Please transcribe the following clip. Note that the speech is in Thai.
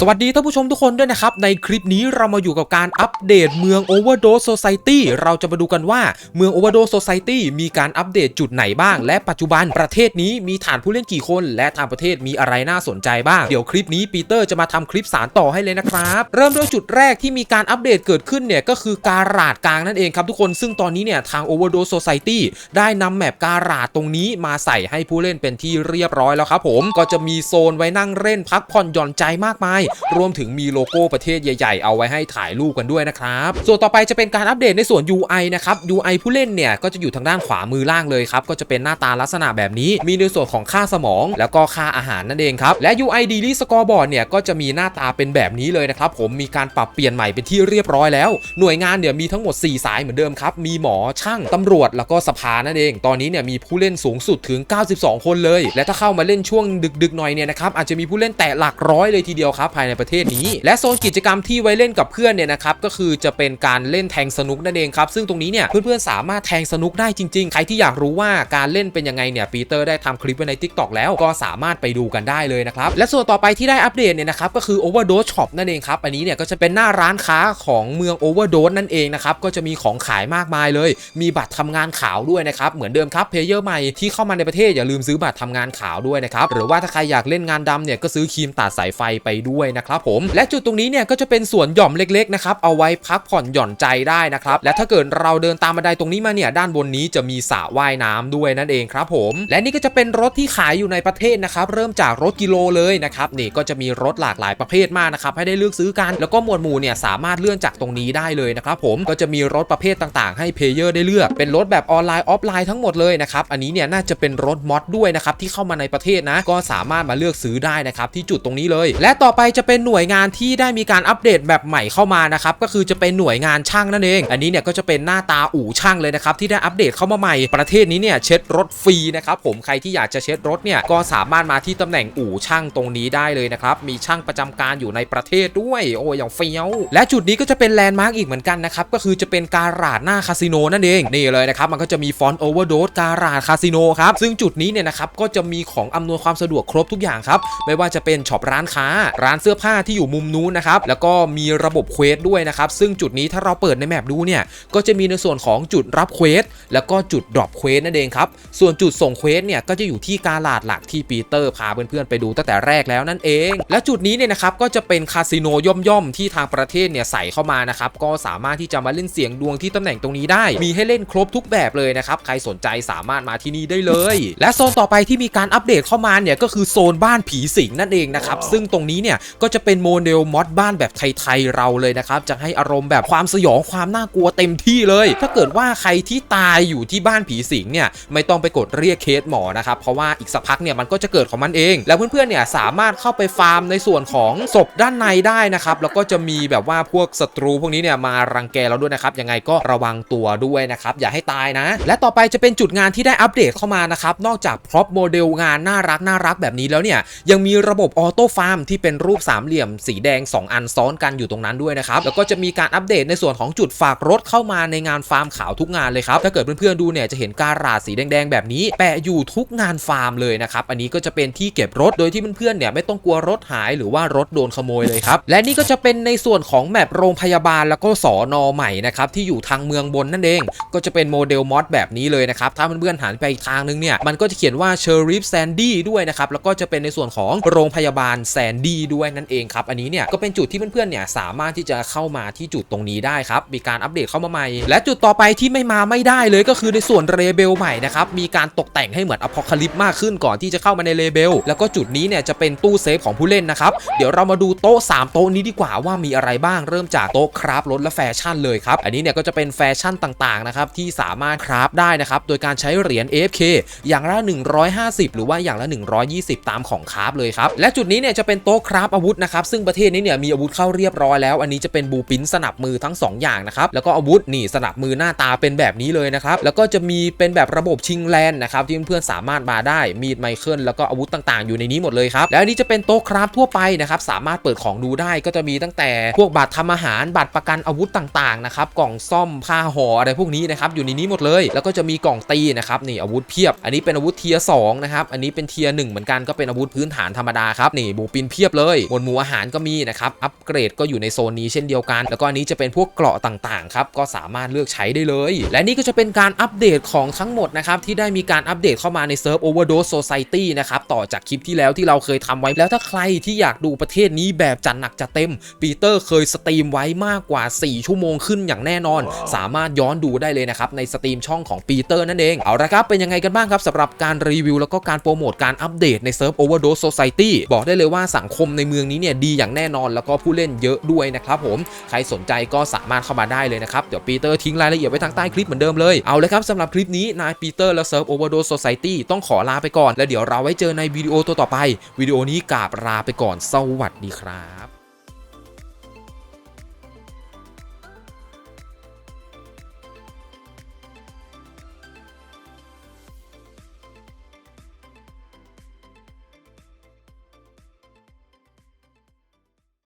สวัสดีท่านผู้ชมทุกคนด้วยนะครับ ในคลิปนี้เรามาอยู่กับการอัปเดตเมือง Overdose Society เราจะมาดูกันว่าเมือง Overdose Society มีการอัปเดตจุดไหนบ้าง และปัจจุบันประเทศนี้มีฐานผู้เล่นกี่คน และทางประเทศมีอะไรน่าสนใจบ้าง เดี๋ยวคลิปนี้ปีเตอร์จะมาทำคลิปสารต่อให้เลยนะครับ เริ่มด้วยจุดแรกที่มีการอัปเดตเกิดขึ้นเนี่ยก็คือการาดกลางนั่นเองครับทุกคนซึ่งตอนนี้เนี่ยทาง Overdose Society ได้นำแมปการาดตรงนี้มาใส่ให้ผู้เล่นเป็นที่เรียบร้อยแล้วครับผมก็จะมีโซนไว้นั่งเล่นพักผ่อนหย่อนใจมากมายรวมถึงมีโลโก้ประเทศใหญ่ ๆ เอาไว้ให้ถ่ายรูปกันด้วยนะครับ ส่วนต่อไปจะเป็นการอัปเดตในส่วน UI นะครับ UI ผู้เล่นเนี่ยก็จะอยู่ทางด้านขวามือล่างเลยครับ ก็จะเป็นหน้าตาลักษณะแบบนี้ มีในส่วนของค่าสมอง แล้วก็ค่าอาหารนั่นเองครับ และ UI Daily Scoreboard เนี่ยก็จะมีหน้าตาเป็นแบบนี้เลยนะครับ ผมมีการปรับเปลี่ยนใหม่เป็นที่เรียบร้อยแล้ว หน่วยงานเนี่ยมีทั้งหมด 4 สายเหมือนเดิมครับ มีหมอ ช่าง ตำรวจ แล้วก็สภานั่นเอง ตอนนี้เนี่ยมีผู้เล่นสูงสุดถึง 92 คนเลย และถ้าเข้ามาเล่นช่วงดึกๆหน่อยเนี่ยนะครับอาจจะมีผู้เล่นแตะหลักร้อยเลยทีเดียวครับายในประเทศนี้ และโซนกิจกรรมที่ไว้เล่นกับเพื่อนเนี่ยนะครับก็คือจะเป็นการเล่นแทงสนุกนั่นเองครับซึ่งตรงนี้เนี่ยเพื่อนๆสามารถแทงสนุกได้จริง ๆ ใครที่อยากรู้ว่าการเล่นเป็นยังไงเนี่ยปีเตอร์ได้ทำคลิปไว้ใน Tik t o อกแล้วก็สามารถไปดูกันได้เลยนะครับและส่วนต่อไปที่ได้อัปเดตเนี่ยนะครับก็คือ Overdose Shop นั่นเองครับอันนี้เนี่ยก็จะเป็นหน้าร้านค้าของเมือง Overdose นั่นเองนะครับก็จะมีของขายมากมายเลย มีบัตรทำงานขาวด้วยนะครับเหมือนเดิมครับเพลเยอร์ใหม่ที่เข้ามาในประเทศอย่าลืมซื้อบัตรทำงานขาวด้วยนะครับหรือว่าถ้าใครอยากเล่นงานดำเนี่ยก็ซื้อครีมตัดสายไฟไปด้วยนะครับผม และจุดตรงนี้เนี่ยก็จะเป็นสวนหย่อมเล็กๆนะครับเอาไว้พักผ่อนหย่อนใจได้นะครับและถ้าเกิดเราเดินตามบันไดตรงนี้มาเนี่ยด้านบนนี้จะมีสระว่ายน้ำด้วยนั่นเองครับผม และนี่ก็จะเป็นรถที่ขายอยู่ในประเทศนะครับเริ่มจากรถกิโลเลยนะครับนี่ก็จะมีรถหลากหลายประเภทมากนะครับให้ได้เลือกซื้อกัน แล้วก็หมวดหมู่เนี่ยสามารถเลื่อนจากตรงนี้ได้เลยนะครับผมก็จะมีรถประเภทต่างๆ ให้เพลเยอร์ได้เลือกเป็นรถแบบออนไลน์ออฟไลน์ทั้งหมดเลยนะครับอันนี้เนี่ยน่าจะเป็นรถมอดด้วยนะครับที่เข้ามาในประเทศนะก็สามารถมาเลือกซื้อได้นะครับที่จุดตรงนี้เลย และต่อไปจะเป็นหน่วยงานที่ได้มีการอัปเดตแบบใหม่เข้ามานะครับก็คือจะเป็นหน่วยงานช่างนั่นเอง อันนี้เนี่ยก็จะเป็นหน้าตาอู่ช่างเลยนะครับที่ได้อัปเดตเข้ามาใหม่ประเทศนี้เนี่ยเช็ดรถฟรีนะครับผมใครที่อยากจะเช็ดรถเนี่ยก็สามารถมาที่ตำแหน่งอู่ช่างตรงนี้ได้เลยนะครับมีช่างประจำการอยู่ในประเทศด้วยโอ้ยอย่างเฟี้ยวและจุดนี้ก็จะเป็นแลนด์มาร์กอีกเหมือนกันนะครับก็คือจะเป็นการาดหน้าคาสิโนนั่นเองนี่เลยนะครับมันก็จะมีฟอนต์โอเวอร์โดสการาดคาสิโนครับซึ่งจุดนี้เนี่ยนะครับก็จะมีของอำนวยความสะดวกครบทุกอย่างครับไม่ว่าจะเป็นช็อปร้านค้าร้านเสื้อผ้าที่อยู่มุมนู้นนะครับแล้วก็มีระบบเควสด้วยนะครับซึ่งจุดนี้ถ้าเราเปิดในแมปดูเนี่ยก็จะมีในส่วนของจุดรับเควสแล้วก็จุดดรอปเควสนั่นเองครับส่วนจุดส่งเควสเนี่ยก็จะอยู่ที่กาลาดหลักที่ปีเตอร์พาเพื่อนๆไปดูตั้งแต่แรกแล้วนั่นเอง และจุดนี้เนี่ยนะครับก็จะเป็นคาสิโนย่อมๆที่ทางประเทศเนี่ยใส่เข้ามานะครับก็สามารถที่จะมาเล่นเสียงดวงที่ตำแหน่งตรงนี้ได้ มีให้เล่นครบทุกแบบเลยนะครับใครสนใจสามารถมาที่นี่ได้เลย และโซนต่อไปที่มีการอัปเดตเข้ามาเนี่ยก็คือโซนบ้านผีสิงนั่นเองนะครับซึ่งตรงนี้เนี่ยก็จะเป็นโมเดลมอดบ้านแบบไทยๆเราเลยนะครับ จะให้อารมณ์แบบความสยองความน่ากลัวเต็มที่เลย ถ้าเกิดว่าใครที่ตายอยู่ที่บ้านผีสิงเนี่ยไม่ต้องไปกดเรียกเคสหมอนะครับ เพราะว่าอีกสักพักเนี่ยมันก็จะเกิดของมันเอง แล้วเพื่อนๆเนี่ยสามารถเข้าไปฟาร์มในส่วนของศพด้านในได้นะครับ แล้วก็จะมีแบบว่าพวกศัตรูพวกนี้เนี่ยมารังแกเราด้วยนะครับ ยังไงก็ระวังตัวด้วยนะครับ อย่าให้ตายนะ และต่อไปจะเป็นจุดงานที่ได้อัปเดตเข้ามานะครับ นอกจากพร็อพโมเดลงานน่ารักน่ารักแบบนี้แล้วเนี่ยยังมีระบบออโต้ฟาร์มที่เป็นรูปสามเหลี่ยมสีแดง 2 อันซ้อนกันอยู่ตรงนั้นด้วยนะครับแล้วก็จะมีการอัปเดตในส่วนของจุดฝากรถเข้ามาในงานฟาร์มขาวทุกงานเลยครับถ้าเกิดเพื่อนๆดูเนี่ยจะเห็นการาดสีแดงๆแบบนี้แปะอยู่ทุกงานฟาร์มเลยนะครับอันนี้ก็จะเป็นที่เก็บรถโดยที่เพื่อนๆเนี่ยไม่ต้องกลัวรถหายหรือว่ารถโดนขโมยเลยครับและนี่ก็จะเป็นในส่วนของแมปโรงพยาบาลแล้วก็สอนอใหม่นะครับที่อยู่ทางเมืองบนนั่นเอง ก็จะเป็นโมเดลมอดแบบนี้เลยนะครับถ้าเพื่อนๆหันไปอีกทางนึงเนี่ยมันก็จะเขียนว่าเชอริฟแซนดี้ด้วยนะครับแล้วก็จะเป็นในส่วนของโรงพยาบาลแซนดี้ด้วยนั่นเองครับอันนี้เนี่ยก็เป็นจุดที่เพื่อนๆเนี่ยสามารถที่จะเข้ามาที่จุดตรงนี้ได้ครับมีการอัปเดตเข้ามาใหม่ และจุดต่อไปที่ไม่มาไม่ได้เลยก็คือในส่วนเรเบลใหม่นะครับมีการตกแต่งให้เหมือนอพอคลิปมากขึ้นก่อนที่จะเข้ามาในเรเบลแล้วก็จุดนี้เนี่ยจะเป็นตู้เซฟของผู้เล่นนะครับเดี๋ยวเรามาดูโต๊ะ 3 โต๊ะนี้ดีกว่าว่ามีอะไรบ้างเริ่มจากโต๊ะคราฟรถและแฟชั่นเลยครับอันนี้เนี่ยก็จะเป็นแฟชั่นต่างๆนะครับที่สามารถคราฟได้นะครับโดยการใช้เหรียญ AFK อย่างละ 150 หรือว่าอย่างละ 120 ตามของคราฟเลยครับและจุดนี้เนี่ยจะเป็นโต๊ะคราฟอาวุธนะครับซึ่งประเทศนี้เนี่ยมีอาวุธเข้าเรียบร้อยแล้ว อันนี้จะเป็นบูปินสนับมือทั้ง 2 อย่างนะครับแล้วก็อาวุธนี่สนับมือหน้าตาเป็นแบบนี้เลยนะครับแล้วก็จะมีเป็นแบบระบบชิงแลนนะครับที่เพื่อนๆสามารถมาได้มีดไมเคิลแล้วก็อาวุธต่างๆ อยู่ในนี้หมดเลยครับแล้วอันนี้จะเป็นโต๊ะคราฟทั่วไปนะครับสามารถเปิดของดูได้ก็จะมีตั้งแต่พวกบัตรทำอาหารบัตรประกันอาวุธต่างๆนะครับกล่องซ่อมผ้าห่ออะไรพวกนี้นะครับอยู่ในนี้หมดเลย แล้วก็จะมีกล่องตีนะครับนี่อาวุธเพียบ อันนี้เป็นอาวุธเทียร์สนะครับอันนี้เป็นเทียร์หนึ่งเหมือนกันก็เป็นอาวุธพื้นฐานธรรมดาครับนี่บูปินเพียบเลยหมวดหมู่อาหารก็มีนะครับ อัปเกรดก็อยู่ในโซนนี้เช่นเดียวกัน แล้วก็อันนี้จะเป็นพวกเกราะต่างๆครับ ก็สามารถเลือกใช้ได้เลย และนี่ก็จะเป็นการอัปเดตของทั้งหมดนะครับที่ได้มีการอัปเดตเข้ามาในเซิร์ฟ Overdose Society นะครับ ต่อจากคลิปที่แล้วที่เราเคยทำไว้ แล้วถ้าใครที่อยากดูประเทศนี้แบบจัดหนักจัดเต็ม ปีเตอร์เคยสตรีมไว้มากกว่า 4 ชั่วโมงขึ้นอย่างแน่นอน สามารถย้อนดูได้เลยนะครับในสตรีมช่องของปีเตอร์นั่นเอง เอาละครับเป็นยังไงกันบ้างครับสำหรับการรีวิวแล้วก็การโปรโมทการอัปเดตในเซิร์ฟ Overdose Society บอกได้เลยว่าสังคมในเมืองนี้เนี่ยดีอย่างแน่นอนแล้วก็ผู้เล่นเยอะด้วยนะครับผมใครสนใจก็สามารถเข้ามาได้เลยนะครับเดี๋ยวปีเตอร์ทิ้งรายละเอียดไว้ทางใต้คลิปเหมือนเดิมเลยเอาเลยครับสำหรับคลิปนี้นายปีเตอร์และเซิร์ฟ Overdose Society ต้องขอลาไปก่อน แล้วเดี๋ยวเราไว้เจอในวิดีโอตัวต่อไปวิดีโอนี้กราบลาไปก่อนสวัสดีครับ